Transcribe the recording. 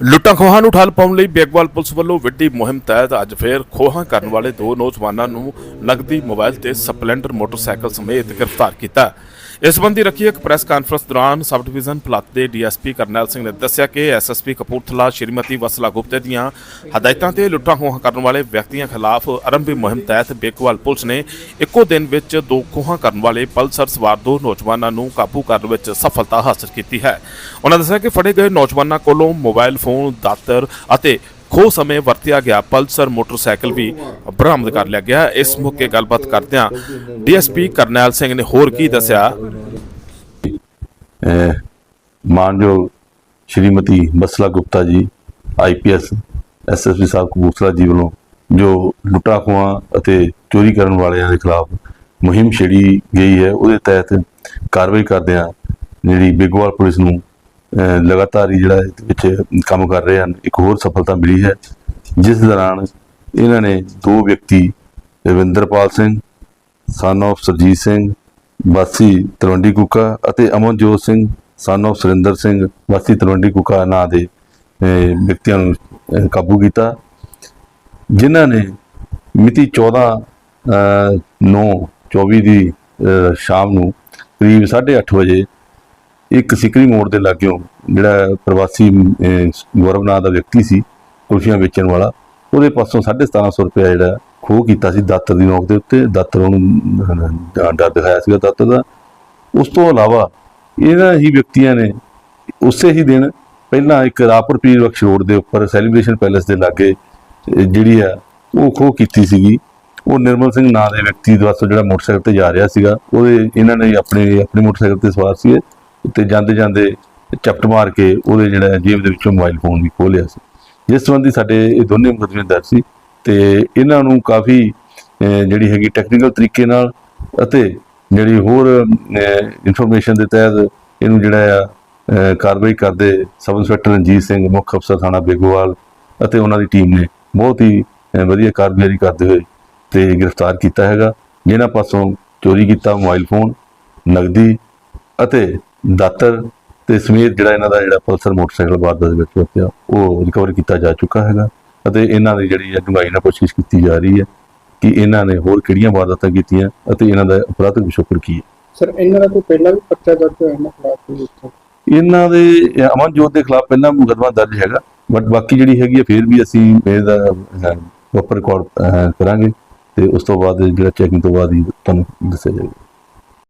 ਲੁੱਟਾਂ ਖੋਹਾਂ ਨੂੰ ਠੱਲ ਪਾਉਣ ਲਈ ਬੇਗਵਾਲ ਪੁਲਿਸ ਵੱਲੋਂ ਵੱਡੀ ਮੁਹਿੰਮ ਤਹਿਤ ਅੱਜ ਫੇਰ ਖੋਹਾਂ ਕਰਨ ਵਾਲੇ ਦੋ ਨੌਜਵਾਨਾਂ ਨੂੰ ਨਗਦੀ ਮੋਬਾਈਲ ਤੇ ਸਪਲੈਂਡਰ ਮੋਟਰਸਾਈਕਲ ਸਮੇਤ ਗ੍ਰਿਫਤਾਰ ਕੀਤਾ। ਇਸ ਸੰਬੰਧੀ ਰੱਖੀ ਇੱਕ ਪ੍ਰੈਸ ਕਾਨਫਰੰਸ ਦੌਰਾਨ ਸਬ ਡਿਵੀਜ਼ਨ ਪਲਾਤ ਦੇ ਡੀਐਸਪੀ ਕਰਨੈਲ ਸਿੰਘ ਨੇ ਦੱਸਿਆ ਕਿ ਐਸਐਸਪੀ ਕਪੂਰਥਲਾ, ਸ਼੍ਰੀਮਤੀ ਵਸਲਾ ਗੁਪਤੇ ਦੀਆਂ ਹਦਾਇਤਾਂ ਤੇ ਲੁੱਟਾਂ ਖੋਹਾਂ ਕਰਨ ਵਾਲੇ ਵਿਅਕਤੀਆਂ ਖਿਲਾਫ ਆਰੰਭੀ ਮੁਹਿੰਮ ਤਹਿਤ ਬੇਕਵਾਲ ਪੁਲਿਸ ਨੇ ਇੱਕੋ ਦਿਨ ਵਿੱਚ ਦੋ ਖੋਹਾਂ ਕਰਨ ਵਾਲੇ ਪਲਸਰ ਸਵਾਰ ਦੋ ਨੌਜਵਾਨਾਂ ਨੂੰ ਕਾਬੂ ਕਰਨ ਵਿੱਚ ਸਫਲਤਾ ਹਾਸਲ ਕੀਤੀ ਹੈ। ਉਹਨਾਂ ਦੱਸਿਆ ਕਿ ਫੜੇ ਗਏ ਨੌਜਵਾਨਾਂ ਕੋਲੋਂ ਮੋਬਾਈਲ ਫੋਨ, ਦਾਤਰ ਅਤੇ ਖੋਹ ਸਮੇਂ ਵਰਤਿਆ ਗਿਆ ਪਲਸਰ, ਮੋਟਰਸਾਈਕਲ ਵੀ ਬਰਾਮਦ ਕਰ ਲਿਆ ਗਿਆ। ਇਸ ਮੌਕੇ ਗੱਲਬਾਤ ਕਰਦਿਆਂ ਡੀਐਸਪੀ ਕਰਨੈਲ ਸਿੰਘ ਨੇ ਹੋਰ ਕੀ ਦੱਸਿਆ? ਅਹ ਮਾਨਯੋਗ ਸ਼੍ਰੀਮਤੀ ਮਸਲਾ ਗੁਪਤਾ ਜੀ ਆਈਪੀਐਸ ਐਸਐਸਪੀ ਸਾਹਿਬ ਕਪੂਰਥਲਾ ਜੀ ਵੱਲੋਂ ਜੋ ਲੁੱਟਾ ਖੋਹਾਂ ਅਤੇ ਚੋਰੀ ਕਰਨ ਵਾਲਿਆਂ ਦੇ ਖਿਲਾਫ ਮੁਹਿੰਮ ਛੇੜੀ ਗਈ ਹੈ, ਉਹਦੇ ਤਹਿਤ ਕਾਰਵਾਈ ਕਰਦਿਆਂ ਜਿਹੜੀ ਬਿਗਵਾਲ ਪੁਲਿਸ ਨੂੰ ਲਗਾਤਾਰ ਹੀ ਜਿਹੜਾ ਵਿੱਚ ਕੰਮ ਕਰ ਰਹੇ ਹਨ, ਇੱਕ ਹੋਰ ਸਫਲਤਾ ਮਿਲੀ ਹੈ। ਜਿਸ ਦੌਰਾਨ ਇਹਨਾਂ ਨੇ ਦੋ ਵਿਅਕਤੀ ਰਵਿੰਦਰਪਾਲ ਸਿੰਘ ਸਨ of ਸਰਜੀਤ ਸਿੰਘ ਵਾਸੀ ਤਲਵੰਡੀ ਕੁੱਕਾ ਅਤੇ ਅਮਨਜੋਤ ਸਿੰਘ ਸਨ of ਸੁਰਿੰਦਰ ਸਿੰਘ ਵਾਸੀ ਤਲਵੰਡੀ ਕੁੱਕਾ ਨਾਂ ਦੇ ਵਿਅਕਤੀਆਂ ਨੂੰ ਕਾਬੂ ਕੀਤਾ। ਜਿਨ੍ਹਾਂ ਨੇ ਮਿਤੀ 14 ਅਹ, 9 24 ਦੀ ਸ਼ਾਮ ਨੂੰ ਕਰੀਬ 8:30 ਵਜੇ ਇੱਕ ਸਿਕਰੀ ਮੋੜ ਦੇ ਲਾਗਿਓਂ ਜਿਹੜਾ ਪ੍ਰਵਾਸੀ ਗੌਰਵ ਨਾਂ ਦਾ ਵਿਅਕਤੀ ਸੀ ਕੁਲਫੀਆਂ ਵੇਚਣ ਵਾਲਾ ਉਹਦੇ ਪਾਸੋਂ 1750 ਰੁਪਏ ਜਿਹੜਾ ਖੋਹ ਕੀਤਾ ਸੀ ਦਾਤਰ ਦੀ ਨੋਕ ਦੇ ਉੱਤੇ ਦਾਤਰ ਉਹਨੂੰ ਅਹ, ਡਰ ਦਿਖਾਇਆ ਸੀਗਾ ਦਾਤਰ ਦਾ। ਉਸ ਤੋਂ ਇਲਾਵਾ ਇਹਨਾਂ ਹੀ ਵਿਅਕਤੀਆਂ ਨੇ ਉਸੇ ਹੀ ਦਿਨ ਪਹਿਲਾਂ ਇੱਕ ਰਾਪੁਰ ਪੀਰ ਬਖਸ਼ ਰੋਡ ਦੇ ਉੱਪਰ ਸੈਲੀਬ੍ਰੇਸ਼ਨ ਪੈਲੇਸ ਦੇ ਲਾਗੇ ਜਿਹੜੀ ਆ ਉਹ ਖੋਹ ਕੀਤੀ ਸੀਗੀ। ਉਹ ਨਿਰਮਲ ਸਿੰਘ ਨਾਂ ਦੇ ਵਿਅਕਤੀ ਦੇ ਵਾਸਤੇ ਜਿਹੜਾ ਮੋਟਰਸਾਈਕਲ ਤੇ ਜਾ ਰਿਹਾ ਸੀਗਾ ਉਹਦੇ ਇਹਨਾਂ ਨੇ ਆਪਣੇ ਆਪਣੇ ਮੋਟਰਸਾਈਕਲ ਤੇ ਸਵਾਰ ਸੀ ਤੇ ਜਾਂਦੇ ਜਾਂਦੇ ਚਪਟ ਮਾਰ ਕੇ ਉਹਦੇ ਜਿਹੜਾ ਜੇਬ ਦੇ ਵਿੱਚੋਂ ਮੋਬਾਈਲ ਫੋਨ ਵੀ ਖੋਹ ਲਿਆ ਸੀ। ਜਿਸ ਸੰਬੰਧੀ ਸਾਡੇ ਇਹ ਦੋਨੇ ਮੁਕੱਦਮੇ ਦਰਜ ਸੀ ਤੇ ਇਹਨਾਂ ਨੂੰ ਕਾਫੀ ਜਿਹੜੀ ਹੈਗੀ ਟੈਕਨੀਕਲ ਤਰੀਕੇ ਨਾਲ ਅਤੇ ਜਿਹੜੀ ਹੋਰ ਇਨਫੋਰਮੇਸ਼ਨ ਦੇ ਤਹਿਤ ਇਹਨੂੰ ਜਿਹੜਾ ਆ ਕਾਰਵਾਈ ਕਰਦੇ ਸਬ ਇੰਸਪੈਕਟਰ ਰਣਜੀਤ ਸਿੰਘ, ਮੁੱਖ ਅਫਸਰ ਥਾਣਾ ਬੇਗੋਵਾਲ ਅਤੇ ਉਹਨਾਂ ਦੀ ਟੀਮ ਨੇ ਬਹੁਤ ਹੀ ਵਧੀਆ ਕਾਰਗੁਜ਼ਾਰੀ ਕਰਦੇ ਹੋਏ ਤੇ ਗ੍ਰਿਫਤਾਰ ਕੀਤਾ ਹੈਗਾ। ਜਿਨ੍ਹਾਂ ਪਾਸੋਂ ਚੋਰੀ ਕੀਤਾ ਮੋਬਾਈਲ ਫੋਨ ਨਗਦੀ ਅਤੇ ਦਾਤਰ ਤੇ ਸਮੇਤ ਜਿਹੜਾ ਇਹਨਾਂ ਦਾ ਜਿਹੜਾ ਪਲਸਰ ਮੋਟਰਸਾਈਕਲ ਵਾਰਦਾਤ ਦੇ ਵਿੱਚ ਵਰਤਿਆ ਉਹ ਰਿਕਵਰ ਕੀਤਾ ਜਾ ਚੁੱਕਾ ਹੈਗਾ ਅਤੇ ਇਹਨਾਂ ਦੀ ਜਿਹੜੀ ਡੂੰਘਾਈ ਨਾਲ ਕੋਸ਼ਿਸ਼ ਕੀਤੀ ਜਾ ਰਹੀ ਹੈ ਕਿ ਇਹਨਾਂ ਨੇ ਹੋਰ ਕਿਹੜੀਆਂ ਵਾਰਦਾਤਾਂ ਕੀਤੀਆਂ ਅਤੇ ਇਹਨਾਂ ਦਾ ਅਪਰਾਧਿਕ ਪਿਛੋਕੜ ਕੀ ਹੈ। ਸਰ ਇਹਨਾਂ ਦਾ ਕੋਈ ਪਹਿਲਾਂ ਵੀ ਪਰਚਾ ਦਰਜ ਹੋਇਆ ਇਹਨਾਂ ਖਿਲਾਫ ਕੋਈ ਇਹਨਾਂ ਦੇ ਅਮਨਜੋਤ ਦੇ ਖਿਲਾਫ ਪਹਿਲਾਂ ਮੁਕੱਦਮਾ ਦਰਜ ਹੈਗਾ ਬਟ ਬਾਕੀ ਜਿਹੜੀ ਹੈਗੀ ਹੈ ਫਿਰ ਵੀ ਅਸੀਂ ਇਹਦਾ ਪ੍ਰੋਪਰ ਰਿਕਾਰਡ ਕਰਾਂਗੇ ਤੇ ਉਸ ਤੋਂ ਬਾਅਦ ਜਿਹੜਾ ਚੈਕਿੰਗ ਤੋਂ ਬਾਅਦ ਹੀ ਤੁਹਾਨੂੰ ਦੱਸਿਆ ਜਾਏਗਾ।